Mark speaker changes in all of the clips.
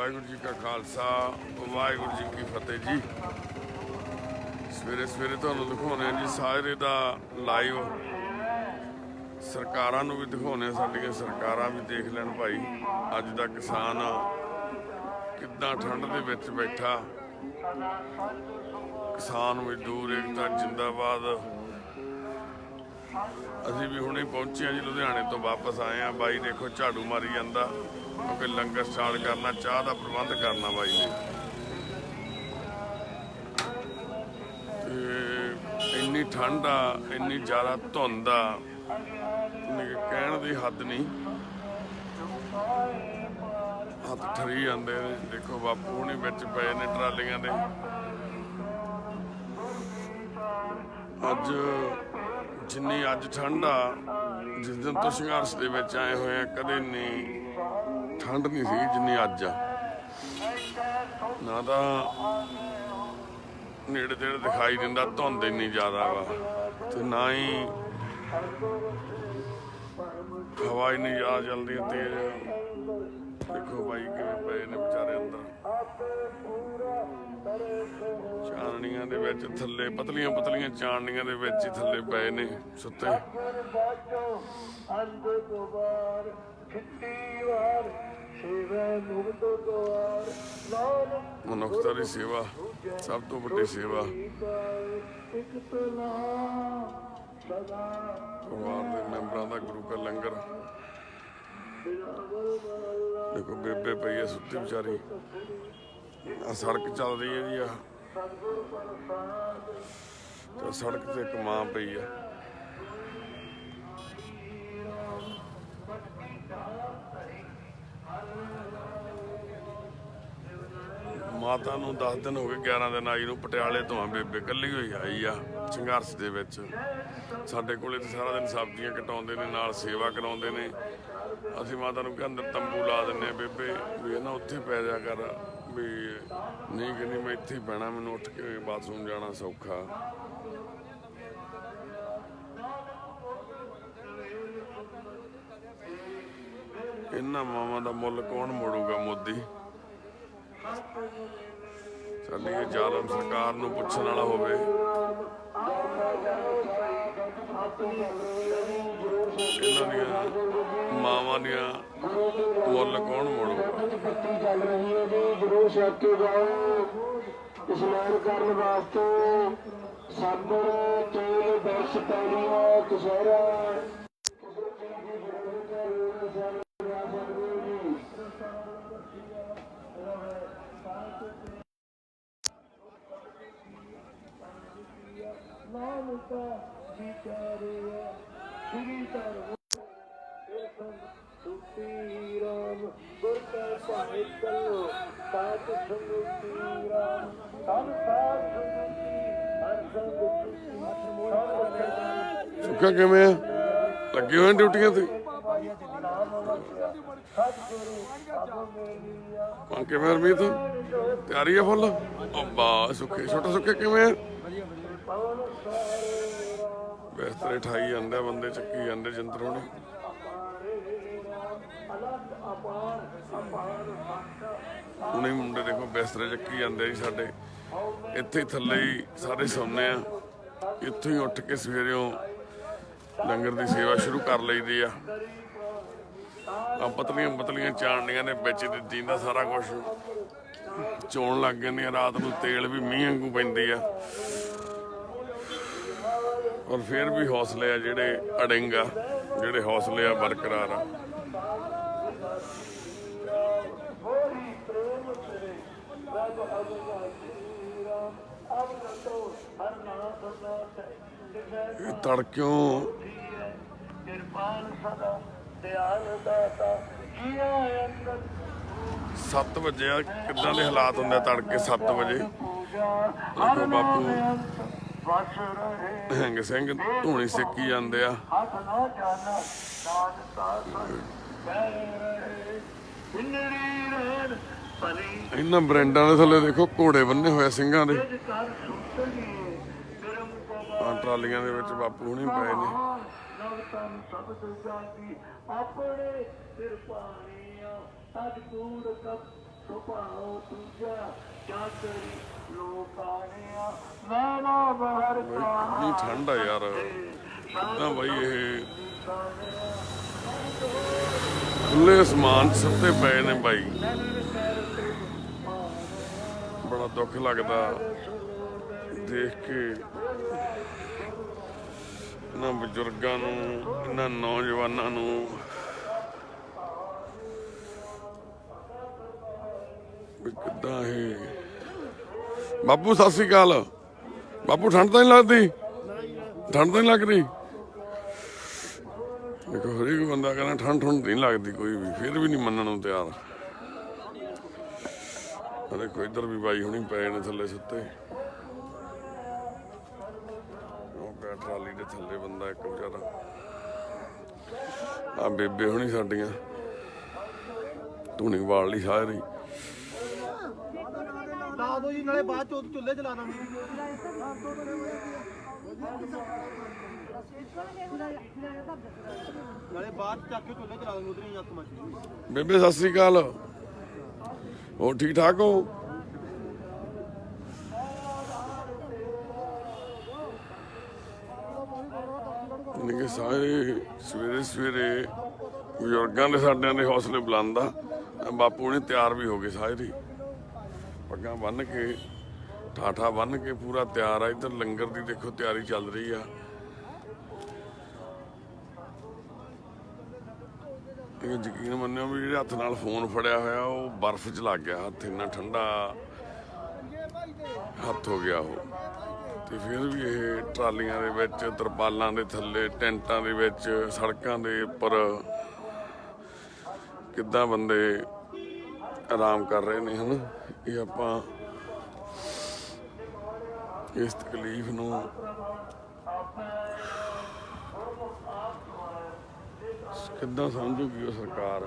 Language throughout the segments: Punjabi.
Speaker 1: ਵਾਹਿਗੁਰੂ ਜੀ ਕਾ ਖਾਲਸਾ ਵਾਹਿਗੁਰੂ ਜੀ ਕੀ ਫਤਿਹ ਜੀ। ਸਵੇਰੇ ਸਵੇਰੇ ਤੁਹਾਨੂੰ ਦਿਖਾਉਣੇ ਆ ਜੀ ਸਾਰੇ ਦਾ ਲਾਈਵ ਸਰਕਾਰਾਂ ਨੂੰ ਵੀ ਦਿਖਾਉਣੇ ਆ, ਸਾਡੀਆਂ ਸਰਕਾਰਾਂ ਵੀ ਦੇਖ ਲੈਣ ਭਾਈ। ਅੱਜ ਦਾ ਕਿਸਾਨ ਕਿੱਦਾਂ ਠੰਡ ਦੇ ਵਿੱਚ ਬੈਠਾ। ਕਿਸਾਨ ਮਜ਼ਦੂਰ ਏਕਤਾ ਜਿੰਦਾਬਾਦ। ਅਸੀਂ ਵੀ ਹੁਣੇ ਪਹੁੰਚੇ ਆ ਜੀ ਲੁਧਿਆਣੇ ਤੋਂ ਵਾਪਸ ਆਏ ਆ ਬਾਈ ਦੇਖੋ ਝਾੜੂ ਮਾਰੀ ਜਾਂਦਾ। ਕਿਉਂਕਿ ਲੰਗਰ ਸਟਾਰਟ ਕਰਨਾ, ਚਾਹ ਦਾ ਪ੍ਰਬੰਧ ਕਰਨਾ ਬਾਈ ਨੇ। ਤੇ ਇੰਨੀ ਠੰਡ ਆ, ਇੰਨੀ ਜ਼ਿਆਦਾ ਧੁੰਦ ਆ ਕਹਿਣ ਦੀ ਹੱਦ ਨਹੀਂ। ਹੱਥ ਠਰੀ ਜਾਂਦੇ ਨੇ। ਦੇਖੋ ਬਾਪੂ ਹੁਣੀ ਵਿੱਚ ਪਏ ਨੇ ਟਰਾਲੀਆਂ ਦੇ। ਅੱਜ ਜਿੰਨੀ ਅੱਜ ਠੰਡ ਆ, ਜਿਸ ਦਿਨ ਤੋਂ ਸੰਘਰਸ਼ ਦੇ ਵਿੱਚ ਆਏ ਹੋਏ ਆ, ਕਦੇ ਨਹੀਂ। ਠੰਡ ਨਹੀਂ ਸੀ ਜਿੰਨੀ ਅੱਜ ਆ। ਨਾ ਤਾਂ ਨੇੜੇ ਤੇੜੇ ਦਿਖਾਈ ਦਿੰਦਾ, ਧੁੰਦ ਇੰਨੀ ਜ਼ਿਆਦਾ ਵਾ। ਤੇ ਨਾ ਹੀ ਹਵਾ ਇੰਨੀ ਜ਼ਿਆਦਾ ਚੱਲਦੀ ਤੇਜ਼। ਦੇਖੋ ਬਾਈ ਕਿਵੇਂ ਪਏ ਨੇ ਵਿਚਾਰੇ ਅੰਦਰ। ਚਾਨਣੀਆਂ ਦੇ ਵਿੱਚ ਥੱਲੇ, ਪਤਲੀਆਂ ਪਤਲੀਆਂ ਚਾਨਣੀਆਂ ਦੇ ਵਿੱਚ ਹੀ ਥੱਲੇ ਪਏ ਨੇ ਸੁੱਤੇ।
Speaker 2: ਅੰਧ ਦੁਬਾਰ ਛਿੱਟੀ ਵਾਰ ਸੇਵਾ
Speaker 1: ਮਨੁੱਖਤਾ ਦੀ ਸੇਵਾ, ਸਭ ਤੋਂ ਵੱਡੀ ਸੇਵਾ। ਪਰਿਵਾਰ ਦੇ ਮੈਂਬਰਾਂ ਦਾ ਗੁਰੂ ਕਾ ਲੰਗਰ। ਦੇਖੋ, ਬੇਬੇ ਪਈ ਹੈ ਸੁੱਤੀ ਵਿਚਾਰੀ। ਆ ਸੜਕ ਚੱਲ ਰਹੀ ਹੈ ਜੀ ਆ ਸੜਕ ਤੇ ਇੱਕ ਮਾਂ ਪਈ ਆ ਮਾਤਾ ਨੂੰ 10 ਦਿਨ ਹੋ ਗਏ 11 ਦਿਨ ਆਈ ਨੂੰ ਪਟਿਆਲੇ ਤੋਂ ਆ ਬੇਬੇ, ਇਕੱਲੀ ਹੋਈ ਆਈ ਆ ਸੰਘਰਸ਼ ਦੇ ਵਿੱਚ। ਸਾਡੇ ਕੋਲੇ ਤੇ ਸਾਰਾ ਦਿਨ ਸਬਜ਼ੀਆਂ ਕਟਾਉਂਦੇ ਨੇ, ਨਾਲ ਸੇਵਾ ਕਰਾਉਂਦੇ ਨੇ। ਅਸੀਂ ਮਾਤਾ ਨੂੰ ਕਹਿੰਦੇ, ਤੰਬੂ ਲਾ ਦਿੰਨੇ ਬੇਬੇ, ਵੀ ਇਹਨਾਂ ਉੱਥੇ ਪੈ ਜਾ ਕਰ, ਵੀ ਨਹੀਂ ਕਹਿੰਦੀ, ਮੈਂ ਇੱਥੇ ਹੀ ਪੈਣਾ, ਮੈਨੂੰ ਉੱਠ ਕੇ ਬਾਥਰੂਮ ਜਾਣਾ ਸੌਖਾ। ਇਹਨਾਂ ਮਾਵਾਂ ਦਾ ਮੁੱਲ ਕੌਣ ਮੋੜੂਗਾ ਮੋਦੀ? ਸਾਡੀ ਇਹ ਜ਼ਾਲਮ ਸਰਕਾਰ ਨੂੰ ਪੁੱਛਣ ਵਾਲਾ ਹੋਵੇ। ਇਹਨਾਂ ਦੀਆਂ ਮਾਵਾਂ ਦੀਆਂ ਮੁੱਲ ਕੌਣ ਮੋੜੂਗਾ?
Speaker 2: ਚੱਲ ਰਹੀ ਹੈ ਜੀ ਜਰੂਰ ਛੱਕ ਕੇ ਜਾਓ ਇਸ਼ਨਾਨ ਕਰਨ ਵਾਸਤੇ ਸਾਬਣ ਤੇਲ ਬਰਸ਼ ਪੈਣੀਆਂ ਕਸਹਿਰਾ ਨਾਨਕਾ ਵਿਚਾਰਿਆ ਸ੍ਰੀ ਧਰਮ ਸੁਤੀ ਰਾਮ ਗੁਰ ਕੈ ਭਾਣੇ ਚੱਲੋ ਸਾਧ ਸੰਗਤੀ ਰਾਮ ਸਭ ਸਾਧ ਸੰਗਤੀ ਹਰ ਸੰਗ ਸੁਖੀ
Speaker 1: ਸੁੱਖਾ ਕਿਵੇਂ ਆ? ਲੱਗੇ ਹੋਏ ਆ ਡਿਊਟੀਆਂ ਤੇ ਹਾਂ ਕਿਵੇਂ ਰਮੀਤ? ਤਿਆਰੀ ਆ ਫੁੱਲ? ਉਹ ਬਾ ਸੁੱਖੇ, ਛੋਟਾ ਸੁੱਖੇ ਕਿਵੇਂ ਆ? ਬਿਸਤਰੇ ਠਾਈ ਜਾਂਦੇ ਬੰਦੇ ਚੱਕੀ ਜਾਂਦੇ ਜੰਤਰ ਹੋਣੇ ਹੁਣੇ ਮੁੰਡੇ ਦੇਖੋ ਬਿਸਤਰੇ ਚੱਕੀ ਜਾਂਦੇ ਜੀ ਸਾਡੇ। ਇੱਥੇ ਥੱਲੇ ਹੀ ਸਾਰੇ ਸੌਂਦੇ ਆ। ਇੱਥੋਂ ਹੀ ਉੱਠ ਕੇ ਸਵੇਰੇੋਂ ਲੰਗਰ ਦੀ ਸੇਵਾ ਸ਼ੁਰੂ ਕਰ ਲਈਦੀ ਆ। ਆ ਪਤਲੀਆਂ ਪਤਲੀਆਂ ਚਾਣਨੀਆਂ ਨੇ ਵਿੱਚ ਦਿੱਤੀ ਦਾ ਸਾਰਾ ਕੁਝ ਚੋਣ ਲੱਗ ਜਾਂਦੀਆਂ ਰਾਤ ਨੂੰ ਤੇਲ ਵੀ ਮੀਂਹ ਵਾਂਗੂ ਪੈਂਦੀ ਆ। ਔਰ ਫਿਰ ਵੀ ਹੌਸਲੇ ਆ ਜਿਹੜੇ ਅੜਿੰਗ ਆ, ਜਿਹੜੇ ਹੌਸਲੇ ਆ ਬਰਕਰਾਰ ਆ।
Speaker 2: ਹੋਰੀ ਪ੍ਰੇਮ
Speaker 1: ਇਹ ਤੜਕਿਓਂ
Speaker 2: ਕਿਰਪਾਨ ਸਦਾ ਦਿਆਲ ਦਾਤਾ ਕੀਆ ਅੰਦਰ
Speaker 1: 7 ਵਜੇ ਆ, ਕਿੱਦਾਂ ਦੇ ਹਾਲਾਤ ਹੁੰਦੇ ਆ ਤੜਕੇ 7 ਵਜੇ?
Speaker 2: ਪੂਜਾ
Speaker 1: ਬਾਪੂ। ਹੈਂਗ ਸਿੰਘ ਧੂਣੀ ਸੇਕੀ ਜਾਂਦੇ ਆ।
Speaker 2: ਹੱਥ ਨਾ ਜਾਣਾ ਦਾਨ ਸਾਥ
Speaker 1: ਇਹਨਾਂ ਬ੍ਰੈਂਡਾਂ ਦੇ ਥੱਲੇ ਦੇਖੋ, ਘੋੜੇ ਬੰਨੇ ਹੋਏ ਆ ਸਿੰਘਾਂ ਦੇ। ਆ ਟਰਾਲੀਆਂ ਦੇ ਵਿੱਚ ਬਾਪੂ ਹੁਣੀ ਪਏ ਨੇ।
Speaker 2: ਆਪਣੇ ਸਿਰ ਪਾਣੀਆਂ ਸਤਿਗੁਰ ਕਪ ਸੁਭਾਉ ਪੂਜਾ ਚਾਤਰੀ ਲੋਕਾਣਿਆ ਮੈਂ ਨਾ ਬਹਰ
Speaker 1: ਨਹੀਂ ਠੰਡ ਯਾਰ। ਕਿੱਦਾਂ ਬਾਈ ਇਹ? ਖੁੱਲੇ ਅਸਮਾਨ ਸੱਤੇ ਪਏ ਨੇ ਬਾਈ। ਬੜਾ ਦੁੱਖ ਲੱਗਦਾ ਦੇਖ ਕੇ। ਇਹਨਾਂ ਬਜ਼ੁਰਗਾਂ ਨੂੰ, ਇਹਨਾਂ ਨੌਜਵਾਨਾਂ ਨੂੰ ਵੀ ਕਿੱਦਾਂ ਇਹ? ਬਾਪੂ, ਸਤਿ ਸ੍ਰੀ ਅਕਾਲ। ਬਾਪੂ, ਠੰਡ ਤਾਂ ਨਹੀਂ ਲੱਗਦੀ? ਠੰਡ ਤਾਂ ਨਹੀਂ ਲੱਗ ਰਹੀ ਦੇਖੋ, ਹਰੇਕ ਬੰਦਾ ਕਹਿੰਦਾ ਠੰਡ ਠੰਡ ਨਹੀਂ ਲੱਗਦੀ ਕੋਈ ਵੀ, ਫਿਰ ਵੀ ਨਹੀਂ ਮੰਨਣ ਨੂੰ ਤਿਆਰ। ਅਰੇ, ਕੋਈ ਇੱਧਰ ਵੀ ਬਾਈ ਹੁਣੀ ਪਏ ਨੇ ਥੱਲੇ ਸੁੱਤੇ। ਉਹ ਪਿਆ ਟਰਾਲੀ ਦੇ ਥੱਲੇ ਬੰਦਾ ਇੱਕ ਵਿਚਾਰਾ। ਆ ਬੇਬੇ ਹੁਣੀ ਸਾਡੀਆਂ। ਧੂਣੀ ਵਾਲ ਲਈ ਸਾਰੀ।
Speaker 3: ਲਾ ਦੋ ਜੀ, ਨਾਲੇ ਬਾਅਦ ਚ ਚੁੱਲ੍ਹੇ ਚਲਾ ਦਾਂਗੇ। ਨਾਲੇ ਬਾਅਦ ਚੱਕ ਕੇ ਚੁੱਲ੍ਹੇ ਚਲਾ ਦਾਂਗੇ ਉਧਰ ਹੀ ਅੱਤ ਮੱਚੀ
Speaker 1: ਬੇਬੇ, ਸਤਿ ਸ੍ਰੀ ਅਕਾਲ। ਹੋ ਠੀਕ ਠਾਕ ਹੋ? ਨਿਕੇ ਸਾਰੇ ਸਵੇਰੇ ਸਵੇਰੇ ਬਜ਼ੁਰਗਾਂ ਦੇ ਸਾਡਿਆਂ ਦੇ ਹੌਸਲੇ ਬੁਲੰਦ ਆ। ਬਾਪੂ ਨੇ ਤਿਆਰ ਵੀ ਹੋ ਗਏ ਸਾਰੇ। ਪੱਗਾਂ ਬੰਨ ਕੇ, ਠਾਠਾ ਬੰਨ ਕੇ ਪੂਰਾ ਤਿਆਰ ਆ। ਇੱਧਰ ਲੰਗਰ ਦੀ ਦੇਖੋ ਤਿਆਰੀ ਚੱਲ ਰਹੀ ਆ। ਇਹ ਯਕੀਨ ਮੰਨਿਓ ਵੀ ਜਿਹੜੇ ਹੱਥ ਨਾਲ ਫੋਨ ਫੜਿਆ ਹੋਇਆ, ਉਹ ਬਰਫ਼ 'ਚ ਲੱਗ ਗਿਆ। ਹੱਥ ਇੰਨਾ ਠੰਡਾ ਹੱਥ ਹੋ ਗਿਆ ਉਹ। ਤੇ ਫਿਰ ਵੀ ਇਹ ਟਰਾਲੀਆਂ ਦੇ ਵਿੱਚ, ਤਰਪਾਲਾਂ ਦੇ ਥੱਲੇ, ਟੈਂਟਾਂ ਦੇ ਵਿੱਚ, ਸੜਕਾਂ ਦੇ ਉੱਪਰ ਕਿੱਦਾਂ ਬੰਦੇ ਆਰਾਮ ਕਰ ਰਹੇ ਨੇ, ਹਨ? ਇਹ ਆਪਾਂ ਇਸ ਤਕਲੀਫ ਨੂੰ ਕਿੱਦਾਂ ਸਮਝੂਗੀ ਉਹ ਸਰਕਾਰ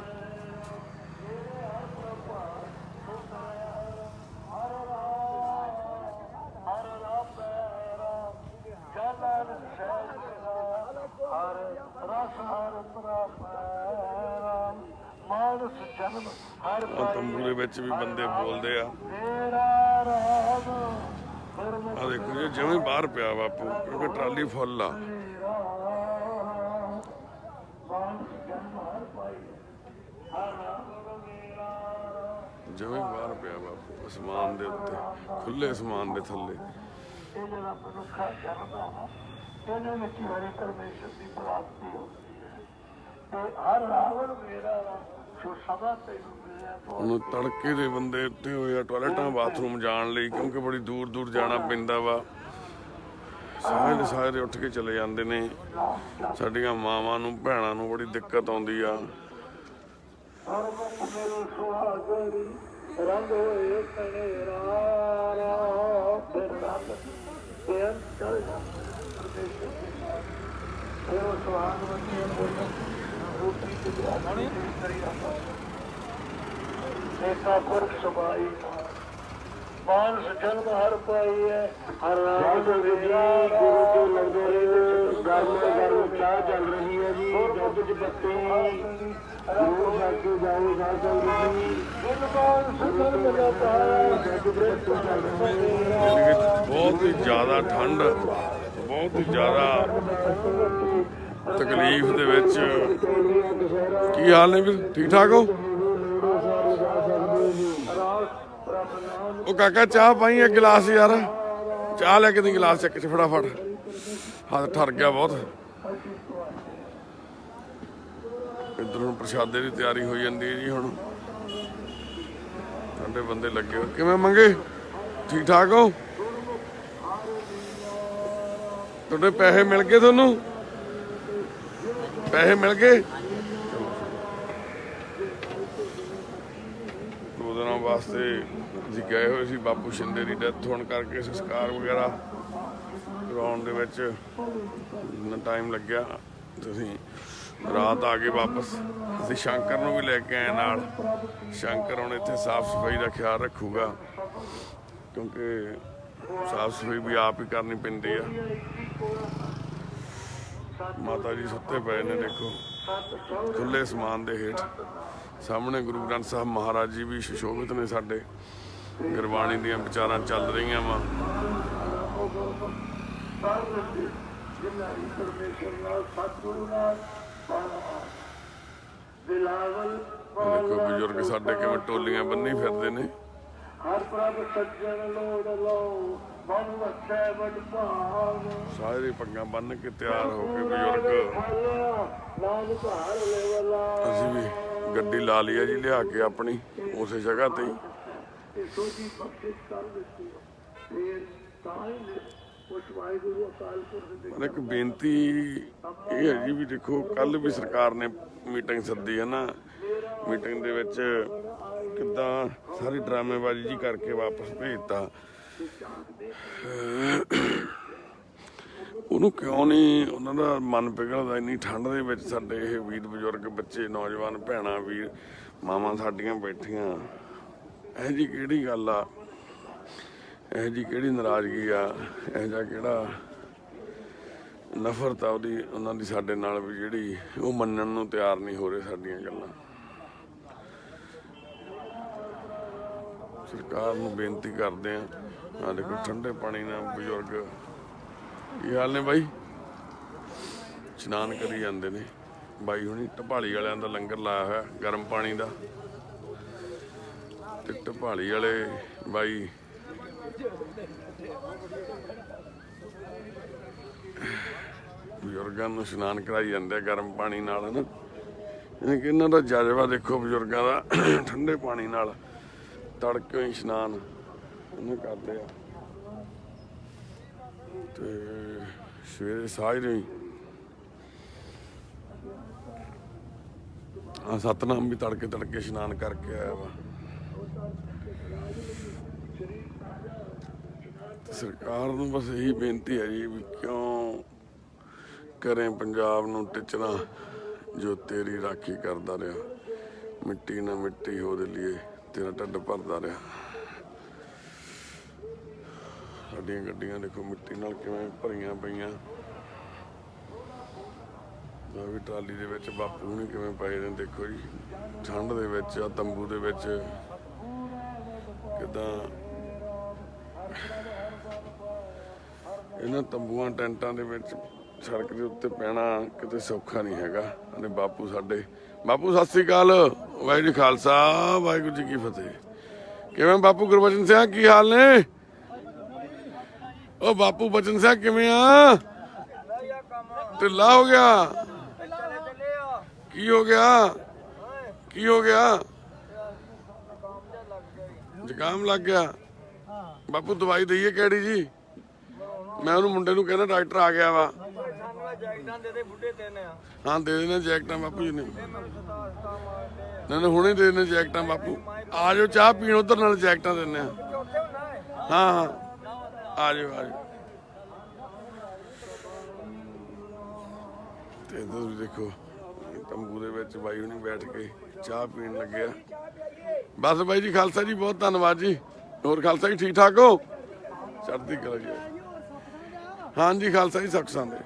Speaker 2: ਹਰ ਰਸ ਹਰ ਮਾਨਸ
Speaker 1: ਆ ਤੰਬੂ ਦੇ ਵਿੱਚ ਵੀ ਬੰਦੇ ਬੋਲਦੇ ਆ। ਆ ਦੇਖੋ ਜੀ ਜਿਵੇਂ ਬਾਹਰ ਪਿਆ ਬਾਪੂ ਕਿਉਂਕਿ ਟਰਾਲੀ ਫੁੱਲ ਆ। ਜਿਵੇਂ ਬਾਹਰ ਪਿਆ ਬਾਪੂ ਅਸਮਾਨ ਦੇ ਉੱਤੇ ਖੁੱਲੇ ਅਸਮਾਨ ਦੇ ਥੱਲੇ।
Speaker 2: ਇਹ ਜਿਹੜਾ ਮਨੁੱਖਾ ਜਨਮ ਹੈ ਨਾ, ਵਿੱਚ ਹਰੇ ਪਰਮੇਸ਼ਰ ਦੀ ਪ੍ਰਾਪਤੀ ਹੁੰਦੀ ਹੈ ਤੇ ਹਰ ਰਾਵਣ ਮੇਰਾ ਜੋ ਸਦਾ ਤੈਨੂੰ ਮਿਲਿਆ ਤੋਂ
Speaker 1: ਉਹਨੂੰ ਤੜਕੇ ਦੇ ਬੰਦੇ ਉੱਤੇ ਹੋਏ ਟਾਇਲਟਾਂ ਬਾਥਰੂਮ ਜਾਣ ਲਈ, ਕਿਉਂਕਿ ਬੜੀ ਦੂਰ ਦੂਰ ਜਾਣਾ ਪੈਂਦਾ ਵਾ। ਸਾਰੇ ਦੇ ਸਾਰੇ ਉੱਠ ਕੇ ਚਲੇ ਜਾਂਦੇ ਨੇ। ਸਾਡੀਆਂ ਮਾਵਾਂ ਨੂੰ, ਭੈਣਾਂ ਨੂੰ ਬੜੀ ਦਿੱਕਤ ਆਉਂਦੀ ਆ।
Speaker 2: ਹਰਮੁਖ ਮੇਰੇ ਸੁਹਾਗਰੀ ਰੰਗ ਹੋਏ ਕਨੇ ਰਾਰਾ, ਫਿਰ ਰੰਗ। ਬੇਅੰਤ ਚਲ ਪਰਮੇਸ਼ਰ ਦੀ ਫਿਰ ਉਹ ਸੁਹਾਗ ਬੰਦੇ ਬੋਲਣ ਦੇਖਾ ਪੁਰਖ ਸਮਾਈ ਮਾਨਸ ਜਨਮ ਹਰ ਪਾਈ ਹੈ ਹਰ ਰਾਮ ਦੇ ਜੀ ਗੁਰੂ ਦੇ ਲੰਗਰ ਗਰਮ ਗਰਮ ਚਾਹ ਚੱਲ ਰਹੀ ਹੈ ਜੀ ਦੁੱਧ ਚ ਬੱਤੀ ਗੁਰੂ ਜਾ ਜਾਓ ਸਾਧੂ ਜੀ ਗੁਰਬਾਨ ਸੁਖਰ ਮਿਲਾ
Speaker 1: ਬਹੁਤ ਹੀ ਜ਼ਿਆਦਾ ਠੰਡ ਬਹੁਤ ਹੀ ਜ਼ਿਆਦਾ ਤਕਲੀਫ ਦੇ ਵਿੱਚ। ਕੀ ਹਾਲ ਨੇ ਵੀਰ? ਠੀਕ ਠਾਕ ਹੋ? ਉਹ ਕਾਕਾ, ਚਾਹ ਪਾਈ ਇੱਕ ਗਲਾਸ ਯਾਰ? ਚਾਹ ਲੈ ਕੇ ਦੀ ਗਲਾਸ ਚੱਕ ਚ ਫਟਾਫਟ। ਹੱਥ ਠਰ ਗਿਆ ਬਹੁਤ। ਇੱਧਰ ਪ੍ਰਸ਼ਾਦੇ ਦੀ ਤਿਆਰੀ ਹੋ ਜਾਂਦੀ ਹੈ ਜੀ ਹੁਣ। ਸਾਡੇ ਬੰਦੇ ਲੱਗੇ ਹੋਏ। ਕਿਵੇਂ ਮੰਗੇ? ਠੀਕ ਠਾਕ ਹੋ? ਤੁਹਾਡੇ ਪੈਸੇ ਮਿਲ ਗਏ ਤੁਹਾਨੂੰ? ਪੈਸੇ ਮਿਲ ਗਏ। ਦੋ ਦਿਨਾਂ ਵਾਸਤੇ ਅਸੀਂ ਗਏ ਹੋਏ ਸੀ ਬਾਪੂ ਸ਼ਿੰਦੇ ਦੀ ਡੈਥ ਹੋਣ ਕਰਕੇ ਸੰਸਕਾਰ ਵਗੈਰਾ ਕਰਾਉਣ ਦੇ ਵਿੱਚ। ਇੰਨਾ ਟਾਈਮ ਲੱਗਿਆ। ਤੁਸੀਂ ਰਾਤ ਆ ਗਏ ਵਾਪਸ ਅਸੀਂ ਸ਼ੰਕਰ ਨੂੰ ਵੀ ਲੈ ਕੇ ਆਏ ਨਾਲ। ਸ਼ੰਕਰ ਹੁਣ ਇੱਥੇ ਸਾਫ਼ ਸਫ਼ਾਈ ਦਾ ਖਿਆਲ ਰੱਖੂਗਾ। ਕਿਉਂਕਿ ਸਾਫ਼ ਸਫ਼ਾਈ ਵੀ ਆਪ ਹੀ ਕਰਨੀ ਪੈਂਦੀ ਆ। ਮਾਤਾ ਜੀ ਸੁੱਤੇ ਪਏ ਨੇ, ਦੇਖੋ। ਖੁੱਲੇ ਸਮਾਨ ਦੇ ਹੇਠ। ਸਾਹਮਣੇ ਗੁਰੂ ਗ੍ਰੰਥ ਸਾਹਿਬ ਮਹਾਰਾਜ ਜੀ ਵੀ ਸੁਸ਼ੋਭਿਤ ਨੇ ਸਾਡੇ। ਗੁਰਬਾਣੀ ਦੀਆਂ ਵਿਚਾਰਾਂ ਚੱਲ ਰਹੀਆਂ ਵਾ। ਦੇਖੋ ਬਜ਼ੁਰਗ ਸਾਡੇ ਕਿਵੇਂ ਟੋਲੀਆਂ ਬੰਨੀ ਫਿਰਦੇ ਨੇ।
Speaker 2: ਹਰ ਪ੍ਰਭ ਸੱਜਣ ਲੋੜ ਲੋ ਮਨ ਵਸੈ ਵਡ ਭਾਵ।
Speaker 1: ਸਾਰੇ ਪੱਗਾਂ ਬੰਨ ਕੇ ਤਿਆਰ ਹੋ ਕੇ ਬਜ਼ੁਰਗ।
Speaker 2: ਨਾਮ ਭਾਰ ਲੈਵਲਾ
Speaker 1: ਅਸੀਂ ਵੀ ਗੱਡੀ ਲਾ ਲਈ ਆ ਜੀ ਲਿਆ ਕੇ ਆਪਣੀ ਉਸੇ ਜਗ੍ਹਾ ਤੇ ਹੀ।
Speaker 2: ਸੋਜੀ ਬਖਸ਼ਿਸ਼ ਕਰ ਦਿੱਤੀ ਫਿਰ ਤਾਂ
Speaker 1: ਇੱਕ ਬੇਨਤੀ ਇਹ ਹੈ ਜੀ ਵੀ ਦੇਖੋ ਕੱਲ ਵੀ ਸਰਕਾਰ ਨੇ ਮੀਟਿੰਗ ਸੱਦੀ ਹੈ ਨਾ। ਮੀਟਿੰਗ ਦੇ ਵਿੱਚ ਕਿੱਦਾਂ ਸਾਰੀ ਡਰਾਮੇਬਾਜ਼ੀ ਜੀ ਕਰਕੇ ਵਾਪਸ ਭੇਜਤਾ। ਉਹਨੂੰ ਕਿਉਂ ਨਹੀਂ ਉਹਨਾਂ ਦਾ ਮਨ ਪਿਘਲਦਾ? ਇੰਨੀ ਠੰਡ ਦੇ ਵਿੱਚ ਸਾਡੇ ਇਹ ਵੀਰ ਬਜ਼ੁਰਗ ਬੱਚੇ, ਨੌਜਵਾਨ ਭੈਣਾਂ, ਵੀਰ ਮਾਵਾਂ ਸਾਡੀਆਂ ਬੈਠੀਆਂ। ਇਹ ਜੀ ਕਿਹੜੀ ਗੱਲ ਆ? ਇਹ ਜੀ ਕਿਹੜੀ ਨਾਰਾਜ਼ਗੀ ਆ? ਇਹ ਜਿਹਾ ਕਿਹੜਾ ਨਫ਼ਰਤ ਆ ਉਹਦੀ, ਉਹਨਾਂ ਦੀ ਸਾਡੇ ਨਾਲ ਵੀ ਜਿਹੜੀ ਉਹ ਮੰਨਣ ਨੂੰ ਤਿਆਰ ਨਹੀਂ ਹੋ ਰਹੇ ਸਾਡੀਆਂ ਗੱਲਾਂ। ਸਰਕਾਰ ਨੂੰ ਬੇਨਤੀ ਕਰਦੇ ਆ ਆ ਦੇਖੋ, ਠੰਡੇ ਪਾਣੀ ਨਾਲ ਬਜ਼ੁਰਗ। ਕੀ ਹਾਲ ਨੇ ਬਾਈ? ਇਸ਼ਨਾਨ ਕਰੀ ਜਾਂਦੇ ਨੇ। ਬਾਈ ਹੁਣੀ ਢਪਾਲੀ ਵਾਲਿਆਂ ਦਾ ਲੰਗਰ ਲਾਇਆ ਹੋਇਆ, ਗਰਮ ਪਾਣੀ ਦਾ। ਤੇ ਢਪਾਲੀ ਵਾਲੇ ਬਾਈ ਬਜ਼ੁਰਗਾਂ ਨੂੰ ਇਸ਼ਨਾਨ ਕਰਾਈ ਜਾਂਦੇ ਆ ਗਰਮ ਪਾਣੀ ਨਾਲ, ਹਨਾ? ਇਹ ਕਿ ਇਹਨਾਂ ਦਾ ਜਜ਼ਬਾ ਦੇਖੋ ਬਜ਼ੁਰਗਾਂ ਦਾ, ਠੰਡੇ ਪਾਣੀ ਨਾਲ ਤੜਕੇ ਹੀ ਇਸ਼ਨਾਨ। ਉਹਨੇ ਕਰਦੇ ਆ ਤੇ ਸਵੇਰੇ ਸਾਜਰੇ ਆ ਸਤਨਾਮ ਵੀ ਤੜਕੇ ਤੜਕੇ ਇਸ਼ਨਾਨ ਕਰਕੇ ਆਇਆ ਵਾ। ਸਰਕਾਰ ਨੂੰ ਬਸ ਇਹੀ ਬੇਨਤੀ ਹੈ ਜੀ ਵੀ ਕਿਉਂ ਕਰੇ ਪੰਜਾਬ ਨੂੰ ਟਿਚਣਾ ਜੋ ਤੇਰੀ ਰਾਖੀ ਕਰਦਾ ਰਿਹਾ। ਮਿੱਟੀ ਨਾ ਮਿੱਟੀ ਉਹਦੇ ਲਈ ਤੇਰਾ ਢੱਡ ਭਰਦਾ ਰਿਹਾ। ਸਾਡੀਆਂ ਗੱਡੀਆਂ ਦੇਖੋ, ਮਿੱਟੀ ਨਾਲ ਕਿਵੇਂ ਭਰੀਆਂ ਪਈਆਂ। ਆ ਵੀ ਟਰਾਲੀ ਦੇ ਵਿੱਚ ਬਾਪੂ ਨੇ ਕਿਵੇਂ ਪਏ ਨੇ, ਦੇਖੋ ਜੀ। ਠੰਡ ਦੇ ਵਿੱਚ, ਆ ਤੰਬੂ ਦੇ ਵਿੱਚ ਕਿਦਾਂ। ਇਹਨਾਂ ਤੰਬੂਆਂ, ਟੈਂਟਾਂ ਦੇ ਵਿੱਚ ਸੜਕ ਦੇ ਉੱਤੇ ਪੈਣਾ ਕਿਤੇ ਸੌਖਾ ਨਹੀਂ ਹੈਗਾ। અને ਬਾਪੂ ਸਾਡੇ। ਬਾਪੂ, ਸਤਿ ਸ੍ਰੀ ਅਕਾਲ। ਵਾਹਿਗੁਰੂ ਜੀ ਖਾਲਸਾ, ਵਾਹਿਗੁਰੂ ਜੀ ਕੀ ਫਤਿਹ। ਕਿਵੇਂ ਬਾਪੂ ਗੁਰਬਚਨ ਸਿੰਘ, ਕੀ ਹਾਲ ਨੇ? ਉਹ ਬਾਪੂ ਬਚਨ ਸਿੰਘ ਕਿਵੇਂ ਆ? ਢਿੱਲਾ ਹੋ ਗਿਆ। ਕੀ ਹੋ ਗਿਆ? ਕੀ ਹੋ ਗਿਆ? ਜ਼ੁਕਾਮ ਲੱਗ ਗਿਆ। ਬਾਪੂ ਦਵਾਈ ਦਈਏ ਕਿਹੜੀ ਜੀ? ਮੈਂ ਉਹਨੂੰ ਮੁੰਡੇ ਨੂੰ ਕਹਿੰਦਾ ਡਾਕਟਰ ਆ ਗਿਆ ਵਾ। ਹਾਂ, ਦੇ ਦੇਣੇ ਜੈਕਟਾਂ ਬਾਪੂ ਜੀ ਨੇ। ਨਾ ਨਾ, ਹੁਣੇ ਦੇ ਦੇਣੇ ਜੈਕਟਾਂ ਬਾਪੂ। ਆ ਜਾਓ, ਚਾਹ ਪੀਣ, ਉਧਰ ਨਾਲ ਜੈਕਟਾਂ ਦਿੰਨੇ ਆ। ਹਾਂ ਹਾਂ। ਆ ਜਾਓ ਆ ਜਾਓ। ਤੇ ਵੀ ਦੇਖੋ ਤੰਬੂ ਦੇ ਵਿੱਚ ਬਾਈ ਹੁਣੀ ਬੈਠ ਕੇ ਚਾਹ ਪੀਣ ਲੱਗਿਆ ਬਸ ਬਾਈ ਜੀ ਖਾਲਸਾ ਜੀ ਬਹੁਤ ਧੰਨਵਾਦ ਜੀ। ਹੋਰ ਖਾਲਸਾ ਜੀ ਠੀਕ ਠਾਕ ਹੋ? ਚੜ੍ਹਦੀ ਕਲਾ ਜੀ। ਹਾਂਜੀ ਖਾਲਸਾ ਜੀ ਸਖਸਾਂ ਦੇ।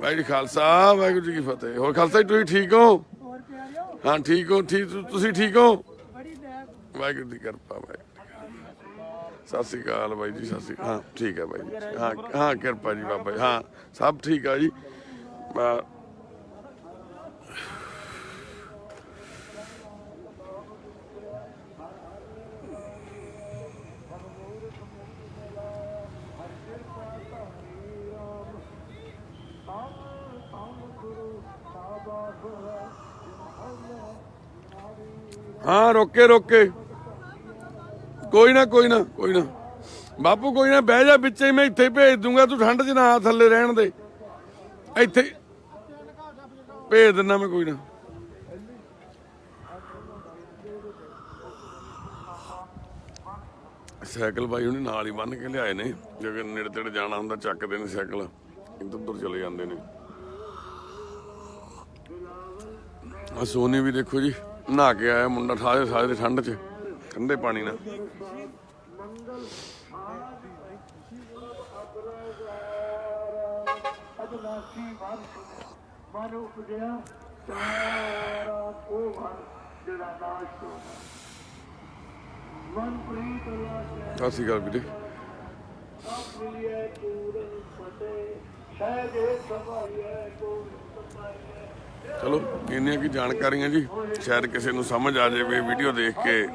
Speaker 1: ਵਾਹਿਗੁਰੂ ਜੀ ਖਾਲਸਾ ਵਾਹਿਗੁਰੂ ਜੀ ਕੀ ਫਤਿਹ। ਹੋਰ ਖਾਲਸਾ ਜੀ ਤੁਸੀਂ ਠੀਕ ਹੋ? ਹਾਂ ਠੀਕ ਹੋ ਠੀਕ ਤੁਸੀਂ ਠੀਕ ਹੋ? ਵਾਹਿਗੁਰੂ ਦੀ ਕਿਰਪਾ ਕਿਰਪਾ। ਸਤਿ ਸ੍ਰੀ ਅਕਾਲ ਬਾਈ ਜੀ ਸਤਿ ਸ੍ਰੀ ਅਕਾਲ। ਹਾਂ। ਠੀਕ ਹੈ ਬਾਈ ਜੀ। ਹਾਂ ਹਾਂ ਕਿਰਪਾ ਜੀ ਬਾਬਾ ਜੀ। ਹਾਂ ਸਭ ਠੀਕ ਆ ਜੀ। ਹਾਂ ਰੋਕੇ ਰੋਕੇ ਕੋਈ ਨਾ ਕੋਈ ਨਾ ਕੋਈ ਨਾ। ਬਾਪੂ, ਕੋਈ ਨਾ, ਬਹਿ ਜਾ ਵਿੱਚੇ, ਮੈਂ ਇੱਥੇ ਭੇਜ ਦੂੰਗਾ, ਤੂੰ ਠੰਡ 'ਚ ਨਾ ਥੱਲੇ ਰਹਿਣ ਦੇ। ਇੱਥੇ ਹੀ। ਭੇਜ ਦਿੰਦਾ ਮੈਂ, ਕੋਈ ਨਾ। ਸਾਈਕਲ ਬਾਈ ਉਹਨੇ ਨਾਲ ਹੀ ਬੰਨ ਕੇ ਲਿਆਏ ਨੇ। ਜੇ ਨੇੜੇ ਤੇੜੇ ਜਾਣਾ ਹੁੰਦਾ, ਚੱਕਦੇ ਨੇ ਸਾਈਕਲ। ਇੱਧਰ ਉੱਧਰ ਚਲੇ ਜਾਂਦੇ ਨੇ। ਆ ਸੋਨੀ ਵੀ ਦੇਖੋ ਜੀ, ਨਹਾ ਕੇ ਆਇਆ ਮੁੰਡਾ ਸਾਰੇ ਸਾਰੇ ਠੰਡ 'ਚ। ਠੰਡੇ ਪਾਣੀ ਨਾਲ।
Speaker 2: ਮਨ ਉਪਜਿਆ ਸਾਰਾ ਉਹ ਵਰ ਜਿਹੜਾ ਨਾਸ਼ ਹੋਣਾ ਮਨਪ੍ਰੀਤ ਲਾਸ਼ੈ
Speaker 1: ਸਤਿ ਸ਼੍ਰੀ ਅਕਾਲ ਵੀਰੇ।
Speaker 2: ਮਿਲਿਆ ਪੂਰਨ ਫਤਿਹ ਸਹਿਜੇ ਸਭਾਈਐ ਕੋ ਸਭਾਈਐ
Speaker 1: ਚਲੋ, ਇੰਨੀਆਂ ਕੀ ਜਾਣਕਾਰੀਆਂ ਜੀ, ਸ਼ਾਇਦ ਕਿਸੇ ਨੂੰ ਸਮਝ ਆ ਜਾਵੇ ਵੀਡੀਓ ਦੇਖ ਕੇ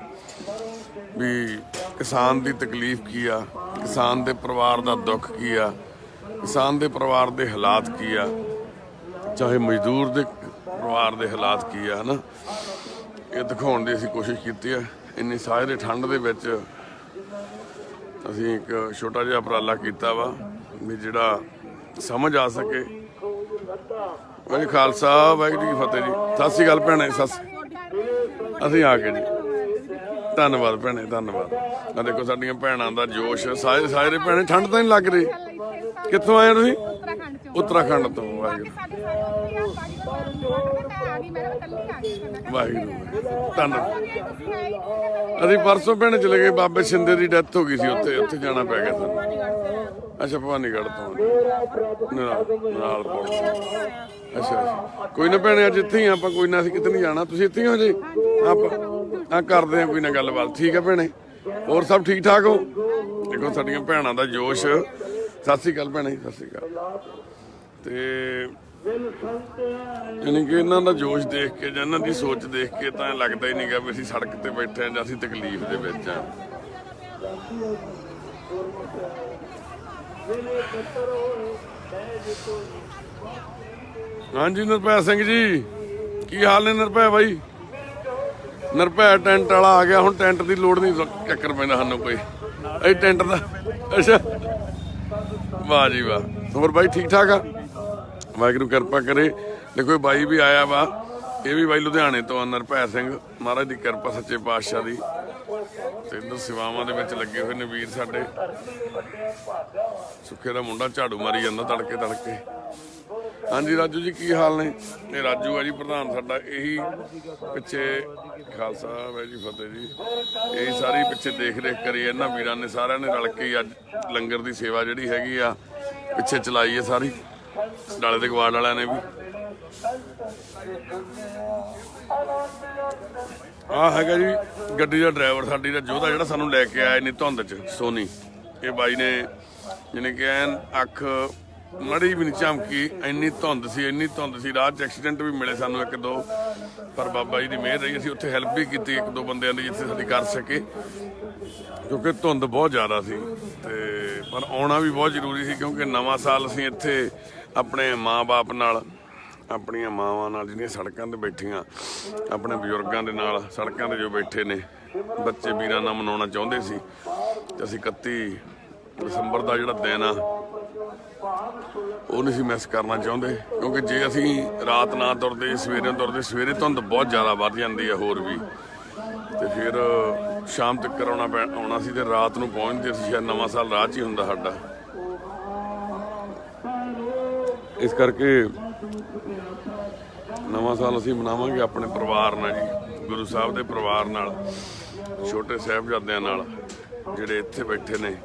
Speaker 1: ਵੀ ਕਿਸਾਨ ਦੀ ਤਕਲੀਫ ਕੀ ਆ, ਕਿਸਾਨ ਦੇ ਪਰਿਵਾਰ ਦਾ ਦੁੱਖ ਕੀ ਆ, ਕਿਸਾਨ ਦੇ ਪਰਿਵਾਰ ਦੇ ਹਾਲਾਤ ਕੀ ਆ, ਚਾਹੇ ਮਜ਼ਦੂਰ ਦੇ ਪਰਿਵਾਰ ਦੇ ਹਾਲਾਤ ਕੀ ਆ, ਹਨਾ? ਇਹ ਦਿਖਾਉਣ ਦੀ ਅਸੀਂ ਕੋਸ਼ਿਸ਼ ਕੀਤੀ ਆ। ਇੰਨੀ ਸਾਰੇ ਦੇ ਠੰਡ ਦੇ ਵਿੱਚ ਅਸੀਂ ਇੱਕ ਛੋਟਾ ਜਿਹਾ ਉਪਰਾਲਾ ਕੀਤਾ ਵਾ, ਵੀ ਜਿਹੜਾ ਸਮਝ ਆ ਸਕੇ ਵਾਹਿਗੁਰੂ ਜੀ ਖਾਲਸਾ ਵਾਹਿਗੁਰੂ ਜੀ ਫਤਿਹ ਜੀ। ਸਤਿ ਸ਼੍ਰੀ ਅਕਾਲ ਭੈਣੇ ਸਤਿ ਅਸੀਂ ਆ ਗਏ ਜੀ। ਧੰਨਵਾਦ ਭੈਣੇ ਧੰਨਵਾਦ। ਆ ਦੇਖੋ ਸਾਡੀਆਂ ਭੈਣਾਂ ਦਾ ਜੋਸ਼ ਸਾਰੇ ਸਾਰੇ ਭੈਣੇ ਠੰਡ ਤਾਂ ਨਹੀਂ ਲੱਗ ਰਹੀ? ਕਿੱਥੋਂ ਆਏ ਤੁਸੀਂ?
Speaker 4: ਉੱਤਰਾਖੰਡ
Speaker 1: ਤੋਂ ਵਾਹਿਗੁਰੂ ਵਾਹਿਗੁਰੂ। ਧੰਨਵਾਦ। ਅਸੀਂ ਪਰਸੋਂ ਭੈਣੇ ਚਲੇ ਗਏ ਬਾਬੇ ਸ਼ਿੰਦੇ ਦੀ ਡੈਥ ਹੋ ਗਈ ਸੀ ਉੱਥੇ ਉੱਥੇ ਜਾਣਾ ਪੈ ਗਿਆ ਸਾਨੂੰ। ਅੱਛਾ, ਭਵਾਨੀਗੜ੍ਹ ਤੋਂ ਨਾਲ ਨਾਲ ਪੁਲ ਅੱਛਾ ਅੱਛਾ। ਕੋਈ ਨਾ ਭੈਣੇ, ਅੱਜ ਇੱਥੇ ਹੀ ਆ, ਆਪਾਂ ਕੋਈ ਨਾ ਅਸੀਂ ਕਿਤੇ ਨਹੀਂ ਜਾਣਾ। ਤੁਸੀਂ ਇੱਥੇ ਹੀ ਹੋ ਜੀ? ਆਪਾਂ, ਆ ਕਰਦੇ ਆ ਕੋਈ ਨਾ ਗੱਲਬਾਤ। ਠੀਕ ਹੈ ਭੈਣੇ? ਹੋਰ ਸਭ ਠੀਕ ਠਾਕ ਹੋ? ਦੇਖੋ, ਸਾਡੀਆਂ ਭੈਣਾਂ ਦਾ ਜੋਸ਼। ਸਤਿ ਸ਼੍ਰੀ ਅਕਾਲ ਭੈਣੇ, ਸਤਿ ਸ਼੍ਰੀ ਅਕਾਲ। ਤੇ ਯਾਨੀ ਕਿ ਇਹਨਾਂ ਦਾ ਜੋਸ਼ ਦੇਖ ਕੇ ਜਾਂ ਇਹਨਾਂ ਦੀ ਸੋਚ ਦੇਖ ਕੇ ਤਾਂ ਲੱਗਦਾ ਹੀ ਨਹੀਂਗਾ ਵੀ ਅਸੀਂ ਸੜਕ ਤੇ ਬੈਠੇ ਆਂ ਜਾਂ ਅਸੀਂ ਤਕਲੀਫ ਦੇ ਵਿੱਚ ਆਂ। ਹਾਂਜੀ, ਨਿਰਭੈ ਸਿੰਘ ਜੀ। ਕੀ ਹਾਲ ਨੇ ਨਿਰਭੈ ਬਾਈ? ਨਿਰਭੈ ਟੈਂਟ ਵਾਲਾ ਆ ਗਿਆ, ਹੁਣ ਟੈਂਟ ਦੀ ਲੋੜ ਨਹੀਂ, ਚੱਕਰ ਪੈਂਦਾ ਸਾਨੂੰ ਕੋਈ। ਇਹ ਟੈਂਟ ਦਾ ਅੱਛਾ। ਵਾਹ ਜੀ ਵਾਹ। ਹੋਰ ਬਾਈ, ਠੀਕ ਠਾਕ ਆ? ਵਾਹਿਗੁਰੂ ਕਿਰਪਾ ਕਰੇ। ਦੇਖੋ, ਇਹ ਬਾਈ ਵੀ ਆਇਆ ਵਾ। ਇਹ ਵੀ ਬਾਈ ਲੁਧਿਆਣੇ ਤੋਂ ਆ, ਨਿਰਭੈ ਸਿੰਘ। ਮਹਾਰਾਜ ਦੀ ਕਿਰਪਾ, ਸੱਚੇ ਪਾਤਸ਼ਾਹ ਦੀ। ਤੇ ਸੇਵਾਵਾਂ ਦੇ ਵਿੱਚ ਲੱਗੇ ਹੋਏ ਨੇ ਵੀਰ ਸਾਡੇ। ਸੁੱਖੇ ਦਾ ਮੁੰਡਾ ਝਾੜੂ ਮਾਰੀ ਜਾਂਦਾ ਤੜਕੇ ਤੜਕੇ। ਹਾਂਜੀ ਰਾਜੂ ਜੀ, ਕੀ ਹਾਲ ਨੇ? ਇਹ ਰਾਜੂ ਆ ਜੀ, ਪ੍ਰਧਾਨ ਸਾਡਾ। ਇਹੀ ਪਿੱਛੇ ਖਾਲਸਾ ਹੈ ਜੀ, ਫਤਿਹ ਜੀ। ਇਹੀ ਸਾਰੀ ਪਿੱਛੇ ਦੇਖ ਰੇਖ ਕਰੀ ਇਹਨਾਂ ਵੀਰਾਂ ਨੇ, ਸਾਰਿਆਂ ਨੇ ਰਲ ਕੇ ਹੀ ਅੱਜ ਲੰਗਰ ਦੀ ਸੇਵਾ ਜਿਹੜੀ ਹੈਗੀ ਆ, ਪਿੱਛੇ ਚਲਾਈ ਹੈ ਸਾਰੀ। ਡਾਲੇ ਦੇ ਗਵਾੜ ਵਾਲਿਆਂ ਨੇ ਵੀ। ਆ ਹੈਗਾ ਜੀ, ਗੱਡੀ ਦਾ ਡਰਾਈਵਰ ਸਾਡੀ ਦਾ, ਜੋਧਾ ਜਿਹੜਾ ਸਾਨੂੰ ਲੈ ਕੇ ਆਇਆ ਇੰਨੀ ਧੁੰਦ ਚ, ਸੋਨੀ। ਇਹ ਬਾਈ ਨੇ, ਜਿਹਨੇ ਕਿ ਐਨ, ਅੱਖ ਮੜੀ ਵੀ ਨਹੀਂ ਚਮਕੀ, ਇੰਨੀ ਧੁੰਦ ਸੀ, ਇੰਨੀ ਧੁੰਦ ਸੀ ਰਾਹ 'ਚ ਐਕਸੀਡੈਂਟ ਵੀ ਮਿਲੇ ਸਾਨੂੰ ਇੱਕ ਦੋ, ਪਰ ਬਾਬਾ ਜੀ ਦੀ ਮਿਹਰ ਰਹੀ, ਅਸੀਂ ਉੱਥੇ ਹੈਲਪ ਵੀ ਕੀਤੀ ਇੱਕ ਦੋ ਬੰਦਿਆਂ ਦੀ, ਜਿੱਥੇ ਸਾਡੀ ਕਰ ਸਕੇ। ਕਿਉਂਕਿ ਧੁੰਦ ਬਹੁਤ ਜ਼ਿਆਦਾ ਸੀ, ਤੇ ਪਰ ਆਉਣਾ ਵੀ ਬਹੁਤ ਜ਼ਰੂਰੀ ਸੀ, ਕਿਉਂਕਿ ਨਵਾਂ ਸਾਲ ਅਸੀਂ ਇੱਥੇ ਆਪਣੇ ਮਾਪੇ ਨਾਲ ਆਪਣੀਆਂ ਮਾਵਾਂ ਨਾਲ ਜਿਹੜੀਆਂ ਸੜਕਾਂ ਤੇ ਬੈਠੀਆਂ, ਆਪਣੇ ਬਜ਼ੁਰਗਾਂ ਦੇ ਨਾਲ ਸੜਕਾਂ ਤੇ ਜੋ ਬੈਠੇ ਨੇ, ਬੱਚੇ ਵੀਰਾਂ ਨਾਲ ਮਨਾਉਣਾ ਚਾਹੁੰਦੇ ਸੀ। ਤੇ ਅਸੀਂ 31 ਦਸੰਬਰ ਦਾ ਜਿਹੜਾ ਦਿਨ ਆ, ਉਹ ਨਹੀਂ ਸੀ ਮਿਸ ਕਰਨਾ ਚਾਹੁੰਦੇ, ਕਿਉਂਕਿ ਜੇ ਅਸੀਂ ਰਾਤ ਨਾ ਤੁਰਦੇ, ਸਵੇਰੇ ਤੁਰਦੇ, ਸਵੇਰੇ ਧੁੰਦ ਬਹੁਤ ਜ਼ਿਆਦਾ ਵੱਧ ਜਾਂਦੀ ਹੈ ਹੋਰ ਵੀ। ਤੇ ਫਿਰ ਸ਼ਾਮ ਤੱਕ ਆਉਣਾ ਪੈ, ਆਉਣਾ ਸੀ ਤੇ ਰਾਤ ਨੂੰ ਪਹੁੰਚਦੇ ਸੀ, ਸ਼ਾਇਦ ਨਵਾਂ ਸਾਲ ਰਾਹ 'ਚ ਹੀ ਹੁੰਦਾ ਸਾਡਾ। ਇਸ ਕਰਕੇ ਨਵਾਂ ਸਾਲ ਅਸੀਂ ਮਨਾਵਾਂਗੇ ਆਪਣੇ ਪਰਿਵਾਰ ਨਾਲ ਜੀ, ਗੁਰੂ ਸਾਹਿਬ ਦੇ ਪਰਿਵਾਰ ਨਾਲ, ਛੋਟੇ ਸਾਹਿਬਜ਼ਾਦਿਆਂ ਨਾਲ, ਜਿਹੜੇ ਇੱਥੇ ਬੈਠੇ ਨੇ।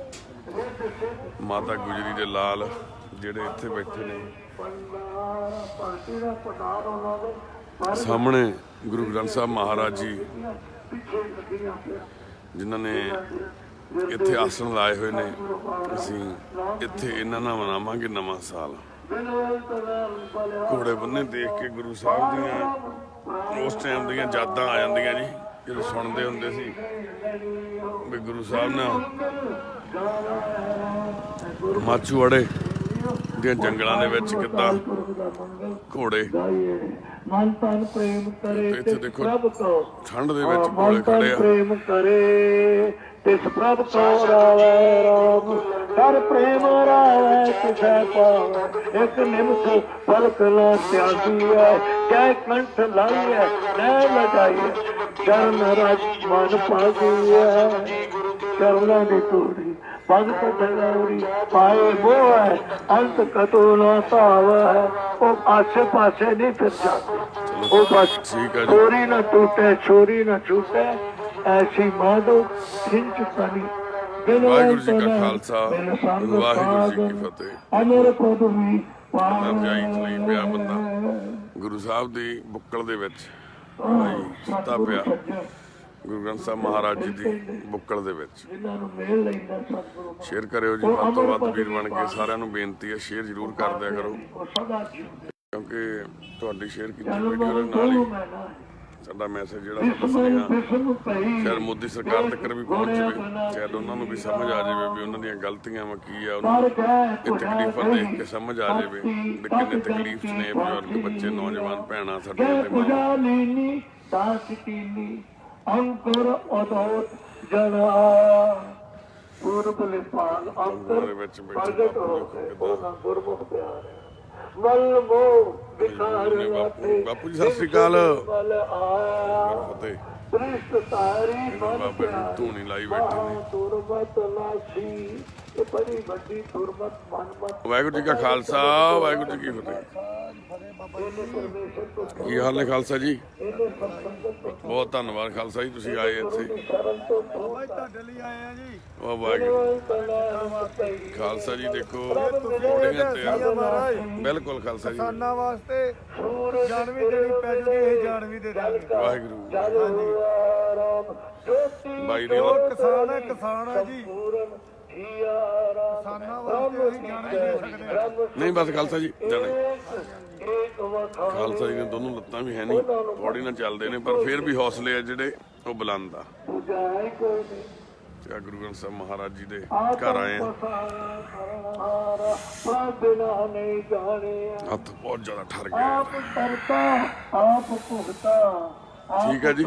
Speaker 1: ਮਾਤਾ ਗੁਜਰੀ ਦੇ ਲਾਲ, ਜਿਹੜੇ ਇੱਥੇ ਬੈਠੇ ਨੇ। ਸਾਹਮਣੇ ਗੁਰੂ ਗ੍ਰੰਥ ਸਾਹਿਬ ਮਹਾਰਾਜ ਜੀ, ਜਿਨ੍ਹਾਂ ਨੇ ਇੱਥੇ ਆਸਣ ਲਾਏ ਹੋਏ ਨੇ। ਅਸੀਂ ਇੱਥੇ ਇਹਨਾਂ ਨਾਲ ਮਨਾਵਾਂਗੇ ਨਵਾਂ ਸਾਲ। ਘੋੜੇ ਬੰਨੇ ਦੇਖ ਕੇ ਗੁਰੂ ਸਾਹਿਬ ਦੀਆਂ ਉਸ ਟਾਈਮ ਦੀਆਂ ਯਾਦਾਂ ਆ ਜਾਂਦੀਆਂ ਜੀ, ਜਦੋਂ ਸੁਣਦੇ ਹੁੰਦੇ ਸੀ ਵੀ ਗੁਰੂ ਸਾਹਿਬ ਨੇ ਮਾਚੂਵਾੜੇ ਦੀਆਂ ਜੰਗਲਾਂ ਦੇ ਵਿੱਚ ਕਿੱਦਾਂ ਘੋੜੇ
Speaker 2: ਮਨ ਤਨ ਪ੍ਰੇਮ ਕਰੇ
Speaker 1: ਇੱਥੇ
Speaker 2: ਤੇ
Speaker 1: ਦੇਖੋ
Speaker 2: ਪ੍ਰਭ ਕੋ
Speaker 1: ਠੰਡ ਦੇ ਵਿੱਚ ਘੋੜੇ ਖੜੇ ਆ।
Speaker 2: ਪ੍ਰੇਮ ਕਰੇ, ਤਿਸ ਪ੍ਰਭ ਕੋ ਰਾਵੈ ਰਾਮ। ਕਰ ਪ੍ਰੇਮ ਰਾਵੈ ਤਿਸੈ ਪਾਵੈ ਇੱਕ ਨਿਮਖ ਪਲਕ ਨਾ ਤਿਆਗੀ ਹੈ ਜੈ ਕੰਠ ਲਾਈਐ ਨੈ ਲਗਾਈਐ ਚਰਨ ਰਜ ਮਨ ਪਾਗੀ ਹੈ ਚਰਨਾਂ ਦੀ ਟੋੜੀ ਭਗਤ ਦਗੌੜੀ ਪਾਏ ਬੋ ਹੈ ਅੰਤ ਕਤੋ ਨਾ ਹੈ ਉਹ ਆਸੇ ਪਾਸੇ ਨਹੀਂ ਫਿਰ ਜਾਂਦਾ ਉਹ ਬਸ ਚੋਰੀ ਨਾ ਟੂਟੇ ਚੋਰੀ ਨਾ ਛੂਟੇ ਐਸੀ ਮਾਦੋ ਖਿੰਚ ਪਾਣੀ
Speaker 1: ਵਾਹਿਗੁਰੂ ਜੀ ਕਾ ਖਾਲਸਾ, ਵਾਹਿਗੁਰੂ ਜੀ ਕੀ ਫਤਿਹ।
Speaker 2: ਅਮਰ ਪਦਵੀ
Speaker 1: ਮੈਂ ਜਾਈ ਚਲੀ ਪਿਆ ਬੰਦਾ। ਗੁਰੂ ਸਾਹਿਬ ਦੀ ਬੁੱਕਲ ਦੇ ਵਿੱਚ ਭਾਈ ਸੁੱਤਾ ਪਿਆ। ਗੁਰੂ ਗ੍ਰੰਥ ਸਾਹਿਬ ਮਹਾਰਾਜ ਜੀ ਦੀ ਬੁੱਕਲ ਦੇ ਵਿੱਚ। ਸ਼ੇਅਰ ਕਰਿਓ ਜੀ ਵੱਧ ਤੋਂ ਵੱਧ ਵੀਰ ਬਣ ਕੇ ਸਾਰਿਆਂ ਨੂੰ ਬੇਨਤੀ ਹੈ ਸ਼ੇਅਰ ਜ਼ਰੂਰ ਕਰ ਦਿਆ ਕਰੋ। ਕਿਉਂਕਿ ਤੁਹਾਡੀ ਸ਼ੇਅਰ ਕੀਤੀ ਵੀਡੀਓ ਨਾਲ ਹੀ ਸਾਡਾ ਮੈਸੇਜ ਜਿਹੜਾ ਸਾਡਾ ਸੁਨੇਹਾ ਸ਼ਾਇਦ ਮੋਦੀ ਸਰਕਾਰ ਤੱਕ ਵੀ ਪਹੁੰਚ ਜਾਵੇ ਸ਼ਾਇਦ ਉਹਨਾਂ ਨੂੰ ਵੀ ਸਮਝ ਆ ਜਾਵੇ ਵੀ ਉਹਨਾਂ ਦੀਆਂ ਗਲਤੀਆਂ ਵਾ ਕੀ ਆ ਉਹਨਾਂ ਇਹ ਤਕਲੀਫਾਂ ਦੇਖ ਕੇ ਸਮਝ ਆ ਜਾਵੇ ਵੀ ਕਿੰਨੇ ਤਕਲੀਫ ਨੇ ਬਜ਼ੁਰਗ ਬੱਚੇ ਨੌਜਵਾਨ ਭੈਣਾਂ ਸਾਡੇ ਤੇ ਮਾਂ
Speaker 2: ਉਜਾਲੀਨੀ ਦਾਸਤੀਨੀ ਅੰਕੁਰ ਜਨਾ ਪੂਰਬ ਅੰਤਰ ਪ੍ਰਗਟ ਹੋ ਕੇ ਉਹਨਾਂ ਗੁਰਮੁਖ ਪਿਆਰ
Speaker 1: ਬਾਪੂ- ਜੀ, ਸਤਿ ਸ਼੍ਰੀ ਅਕਾਲ। ਫਤਿਹ।
Speaker 2: ਸ੍ਰਿਸ਼ਟ ਤਾਰੀ ਮਨ
Speaker 1: ਬਾਬੇ ਧੂਣੀ ਲਾਈ ਬੈਠੇ ਨੇ।
Speaker 2: ਤੁਰਮਤ ਲਾਸੀ ਇਹ ਬੜੀ ਵੱਡੀ ਤੁਰਮਤ ਮਨਮਤ।
Speaker 1: ਵਾਹਿਗੁਰੂ ਜੀ ਕਾ ਖਾਲਸਾ ਵਾਹਿਗੁਰੂ ਜੀ ਕੀ ਫਤਿਹ। ਕੀ ਹਾਲ ਨੇ ਖਾਲਸਾ ਜੀ? ਬਹੁਤ ਧੰਨਵਾਦ ਖਾਲਸਾ ਜੀ ਤੁਸੀਂ ਆਏ ਇੱਥੇ।
Speaker 2: ਤੋਂ ਤੋਂ
Speaker 3: ਤੁਹਾਡੇ ਲਈ ਆਏ ਆ ਜੀ।
Speaker 1: ਵਾਹ ਵਾਹਿਗੁਰੂ ਖਾਲਸਾ ਜੀ ਦੇਖੋ
Speaker 3: ਤੁਸੀਂ
Speaker 1: ਥੋੜੀਆਂ ਤੇ
Speaker 3: ਇਹ ਮਹਾਰਾਜ।
Speaker 1: ਬਿਲਕੁਲ ਖਾਲਸਾ ਜੀ।
Speaker 3: ਕਿਸਾਨਾਂ ਵਾਸਤੇ
Speaker 2: ਸੂਰਜ
Speaker 3: ਜਾਨ ਵੀ ਦੇਣੀ ਪੈ ਜੂਗੀ ਇਹ ਜਾਨ ਵੀ ਦੇ ਦਾਂਗੇ।
Speaker 1: ਵਾਹਿਗੁਰੂ
Speaker 2: ਜੋਤੀ
Speaker 1: ਬਾਈ ਦੀ
Speaker 3: ਕਿਸਾਨ ਹੈ ਕਿਸਾਨ ਹੈ ਜੀ।
Speaker 1: ਨਹੀਂ ਬਸ ਖਾਲਸਾ ਜੀ ਜਾਣੇ ਖਾਲਸਾ ਜੀ ਦੀਆਂ ਦੋਨੋਂ ਲੱਤਾਂ ਵੀ ਹੈ ਨਹੀਂ ਪੌੜੀ ਨਾਲ ਚੱਲਦੇ ਨੇ ਪਰ ਫਿਰ ਵੀ ਹੌਸਲੇ ਆ ਜਿਹੜੇ ਉਹ ਬੁਲੰਦ ਆ। ਤੇ ਆਹ ਗੁਰੂ ਗ੍ਰੰਥ ਸਾਹਿਬ ਮਹਾਰਾਜ ਜੀ ਦੇ ਘਰ ਆਏ। ਆ
Speaker 2: ਨਹੀਂ ਜਾਣਿਆ
Speaker 1: ਹੱਥ ਬਹੁਤ ਜ਼ਿਆਦਾ ਠਰ ਗਏ
Speaker 2: ਆਪ ਕਰਤਾ ਆਪ ਭੁਗਤਾ
Speaker 1: ਠੀਕ ਹੈ ਜੀ।